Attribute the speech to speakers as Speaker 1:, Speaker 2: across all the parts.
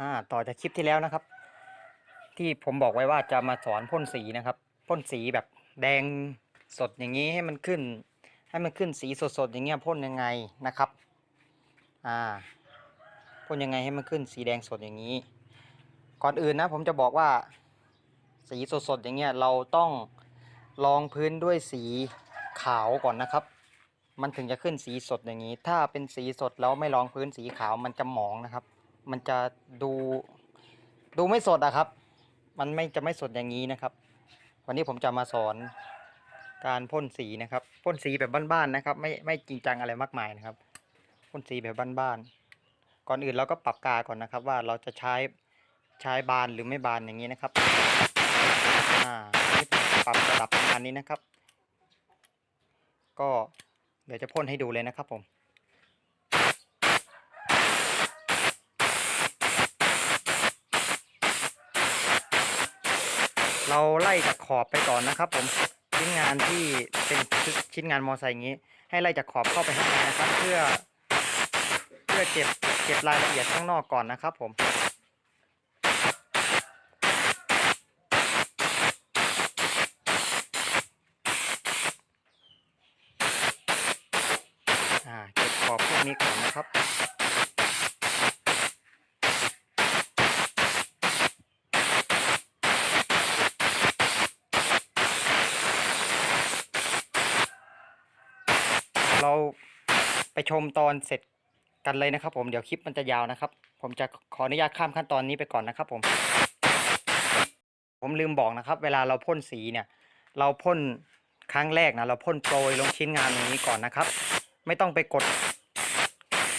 Speaker 1: อ่าต่อจากคลิปที่แล้วนะครับ ที่ผมบอกไว้ว่าจะมาสอนพ่นสีนะครับพ่นสีแบบแดงสดอย่างนี้ให้มันขึ้น ให้มันขึ้นสีสดๆอย่างเงี้ยพ่นยังไงนะครับอ่าพ่นยังไงให้มันขึ้นสีแดงสดอย่างนี้ ก่อนอื่นนะผมจะบอกว่า สีสดๆอย่างเงี้ยเราต้องรองพื้นด้วยสีขาวก่อนนะครับ มันถึงจะขึ้นสีสดอย่างนี้ ถ้าเป็นสีสดแล้วไม่รองพื้นสีขาวมันจะหมองนะครับ มันจะดูดูไม่สดอะครับ มันไม่จะไม่สดอย่างนี้นะครับ วันนี้ผมจะมาสอนการพ่นสีนะครับพ่นสีแบบบ้านๆนะครับ ไม่ไม่จริงจังอะไรมากมายนะครับพ่นสีแบบบ้านๆก่อนอื่นเราก็ปรับกาก่อนนะครับ ว่าเราจะใช้ใช้บานหรือไม่บานอย่างนี้นะครับอ่าปรับระดับประมาณนี้นะครับ ก็เดี๋ยวจะพ่นให้ดูเลยนะครับผม เราไล่จากขอบไปก่อนนะครับผมชิ้นงานที่เป็นชิ้นงานมอไซค์อย่างนี้ ให้ไล่จากขอบเข้าไปข้างในนะครับ เพื่อ เพื่อเก็บเก็บรายละเอียดข้างนอกก่อนนะครับผมอ่าเก็บขอบพวกนี้ก่อนนะครับ เราไปชมตอนเสร็จกันเลยนะครับ ผมเดี๋ยวคลิปมันจะยาวนะครับ ผมจะขออนุญาตข้ามขั้นตอนนี้ไปก่อนนะครับ ผม ผมลืมบอกนะครับ เวลาเราพ่นสีเนี่ย เราพ่นครั้งแรกนะเราพ่นโปรยลงชิ้นงานตรงนี้ก่อนนะครับ ไม่ต้องไปกด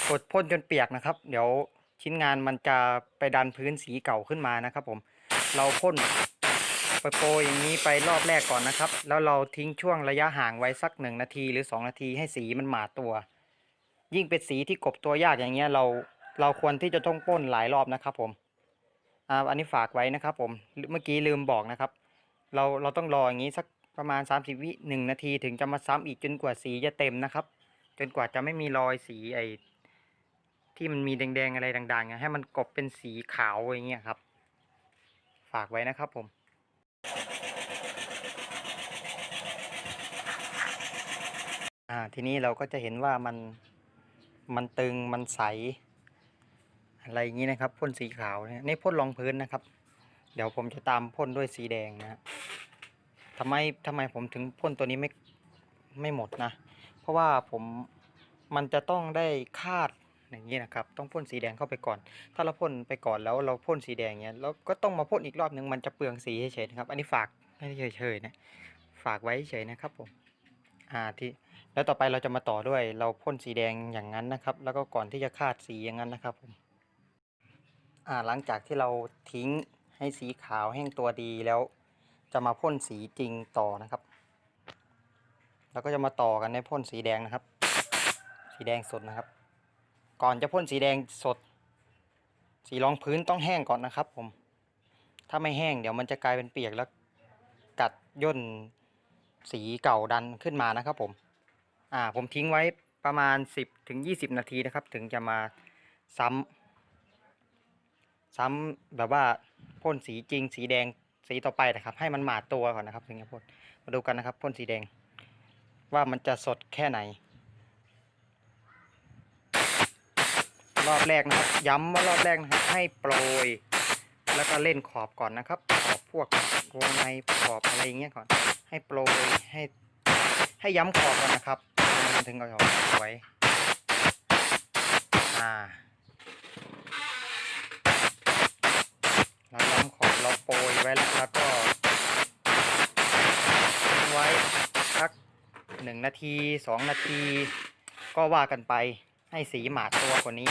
Speaker 1: กดพ่นจนเปียกนะครับ เดี๋ยวชิ้นงานมันจะไปดันพื้นสีเก่าขึ้นมานะครับ ผม เราพ่น ไปโปรยอย่างนี้ไปรอบแรกก่อนนะครับ แล้วเราทิ้งช่วงระยะห่างไว้สักหนึ่งนาทีหรือสองนาทีให้สีมันหมาตัว ยิ่งเป็นสีที่กบตัวยากอย่างเงี้ยเราเราควรที่จะต้องพ่นหลายรอบนะครับผมอ่าอันนี้ฝากไว้นะครับผมเมื่อกี้ลืมบอกนะครับ เราเราต้องรออย่างนี้สักประมาณ 30 วิหนึ่งนาทีถึงจะมาซ้ำอีกจนกว่าสีจะเต็มนะครับ จนกว่าจะไม่มีรอยสีไอ้ที่มันมีแดงๆอะไรด่างๆให้มันกบเป็นสีขาวอย่างเงี้ยครับ ฝากไว้นะครับผม อ่าทีนี้เราก็จะเห็นว่ามันมันตึงมันใส อะไรอย่างนี้นะครับพ่นสีขาวเนี่ยนี่พ่นรองพื้นนะครับ เดี๋ยวผมจะตามพ่นด้วยสีแดงนะทำไมทำไมผมถึงพ่นตัวนี้ไม่ไม่หมดนะ เพราะว่าผมมันจะต้องได้คาดอย่างนี้นะครับ ต้องพ่นสีแดงเข้าไปก่อน ถ้าเราพ่นไปก่อนแล้วเราพ่นสีแดงเนี้ยแล้วก็ต้องมาพ่นอีกรอบหนึ่งมันจะเปลืองสีเฉยๆนะครับ อันนี้ฝากไม่เฉยๆนะฝากไว้เฉยๆนะครับผมอ่าที่ แล้วต่อไปเราจะมาต่อด้วย เราพ่นสีแดงอย่างนั้นนะครับ แล้วก็ก่อนที่จะคาดสีอย่างนั้นนะครับผมอ่าหลังจากที่เราทิ้งให้สีขาวแห้งตัวดีแล้วจะมาพ่นสีจริงต่อนะครับเราก็จะมาต่อกันในพ่นสีแดงนะครับ สีแดงสดนะครับ ก่อนจะพ่นสีแดงสด สีรองพื้นต้องแห้งก่อนนะครับ ผม ถ้าไม่แห้งเดี๋ยวมันจะกลายเป็นเปียกแล้วกัดย่นสีเก่าดันขึ้นมานะครับผม อ่าผมทิ้งไว้ประมาณ 10ถึง20 นาทีนะครับ ถึงจะมาซ้ำซ้ำแบบว่าพ่นสีจริง สีแดงสีต่อไปนะครับ ให้มันหมาดตัวก่อนนะครับถึงจะพ่นมาดูกันนะครับพ่นสีแดง ว่ามันจะสดแค่ไหน รอบแรกนะครับ ย้ำว่ารอบแรกนะครับให้โปรย แล้วก็เล่นขอบก่อนนะครับขอบพวกวงในขอบอะไรอย่างเงี้ยก่อน ให้โปรยให้ให้ย้ำขอบก่อนนะครับ มันถึงจะสวยอ่าเราย้ำขอบเราโปรยไว้แล้วแล้วก็ทิ้งไว้สักหนึ่งนาทีสองนาที ก็ว่ากันไปให้สีหมาดตัวกว่านี้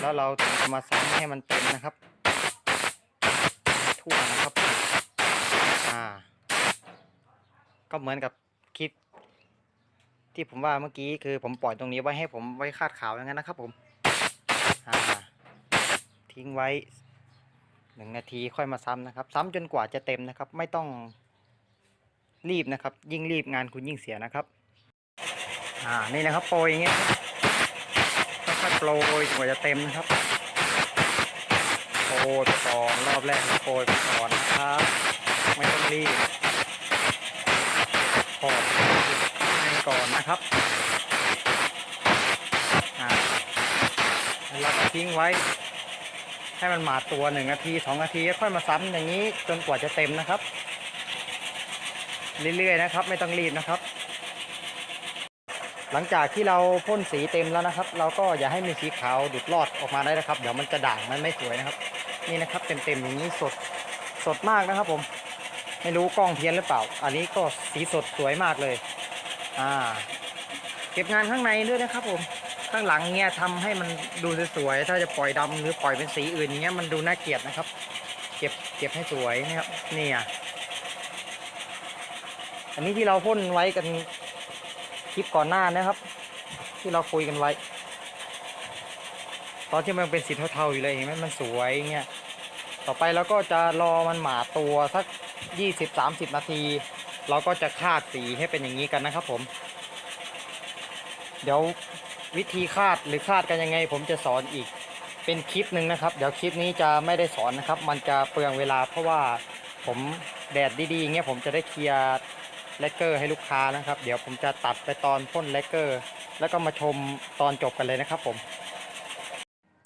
Speaker 1: แล้วเราถึงจะมาซ้ำให้มันเต็มนะครับทั่วนะครับ อ่า ก็เหมือนกับคลิป ที่ผมว่าเมื่อกี้คือผมปล่อยตรงนี้ไว้ให้ผมไว้คาดขาวอย่างนั้นนะครับผมทิ้งไว้หนึ่งนาทีค่อยมาซ้ำนะครับ ซ้ำจนกว่าจะเต็มนะครับ ไม่ต้องรีบนะครับ ยิ่งรีบงานคุณยิ่งเสียนะครับอ่านี่นะครับโปรยอย่างเงี้ยค่อยๆโปรยจนกว่าจะเต็มนะครับโปรยก่อนรอบแรกโปรยไปก่อนนะครับ ไม่ต้องรีบขอ ก่อนนะครับอ่าแล้วเราก็ทิ้งไว้ ให้มันหมาดตัวหนึ่งนาทีสองนาทีค่อยมาซ้ำอย่างนี้จนกว่าจะเต็มนะครับ เรื่อยๆนะครับ ไม่ต้องรีบนะครับ หลังจากที่เราพ่นสีเต็มแล้วนะครับ เราก็อย่าให้มีสีขาวดุดรอดออกมาได้นะครับ เดี๋ยวมันจะด่างมันไม่สวยนะครับ นี่นะครับเต็มๆอย่างนี้สดสดมากนะครับผมไม่รู้กล้องเพี้ยนหรือเปล่า อันนี้ก็สีสดสวยมากเลย อ่า เก็บงานข้างในด้วยนะครับผม ข้างหลังเนี่ยทำให้มันดูสวยๆ ถ้าจะปล่อยดำหรือปล่อยเป็นสีอื่นอย่างเงี้ยมันดูน่าเกลียดนะครับ เก็บเก็บให้สวยนะครับนี่อะอันนี้ที่เราพ่นไว้กันคลิปก่อนหน้านะครับ ที่เราคุยกันไว้ ตอนที่มันเป็นสีเทาๆอยู่เลยเห็นไหมมันสวยเงี้ยต่อไปเราก็จะรอมันหมาตัวสัก 20-30 นาที เราก็จะคาดสีให้เป็นอย่างนี้กันนะครับผม เดี๋ยววิธีคาดหรือคาดกันยังไง ผมจะสอนอีกเป็นคลิปหนึ่งนะครับ เดี๋ยวคลิปนี้จะไม่ได้สอนนะครับ มันจะเปลืองเวลาเพราะว่าผมแดดดีๆอย่างเงี้ยผมจะได้เคลียร์เลกเกอร์ให้ลูกค้านะครับ เดี๋ยวผมจะตัดไปตอนพ่นเลกเกอร์ แล้วก็มาชมตอนจบกันเลยนะครับผม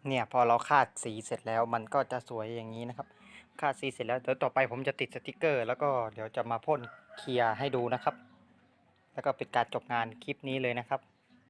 Speaker 1: เนี่ยพอเราคาดสีเสร็จแล้วมันก็จะสวยอย่างนี้นะครับ ค่าซีเสร็จแล้วเดี๋ยวต่อไปผมจะติดสติกเกอร์ แล้วก็เดี๋ยวจะมาพ่นเคลียร์ให้ดูนะครับ แล้วก็เป็นการจบงานคลิปนี้เลยนะครับ